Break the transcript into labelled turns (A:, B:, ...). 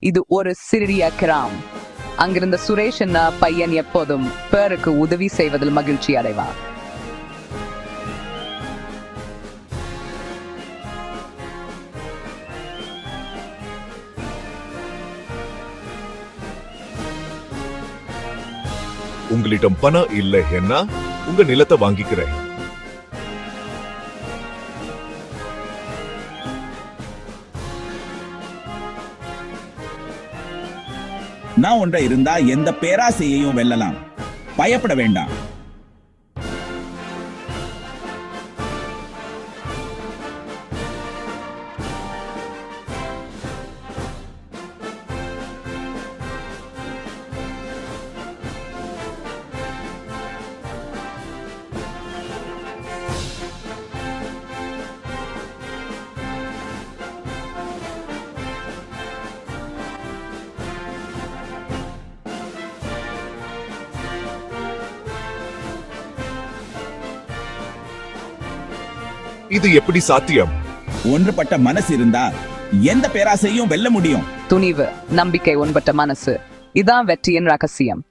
A: இது ஒரு சிறிய கிராம். அங்கிருந்த சுரேஷ் என்ன பையன் எப்போதும் பேருக்கு உதவி செய்வதில் மகிழ்ச்சி அடைவார்.
B: உங்களிடம் பணம் இல்லை என்ன? உங்க நிலத்தை வாங்கிக்கிறேன்.
C: நான் ஒன்றை இருந்தா எந்த பேராசையையும் வெல்லலாம். பயப்பட வேண்டாம்.
B: இது எப்படி சாத்தியம்?
C: ஒன்றுபட்ட மனசு இருந்தா எந்த பேராசையும் வெல்ல முடியும்.
A: துணிவு நம்பிக்கை ஒன்பட்ட மனசு. இதான் வெற்றியின் ரகசியம்.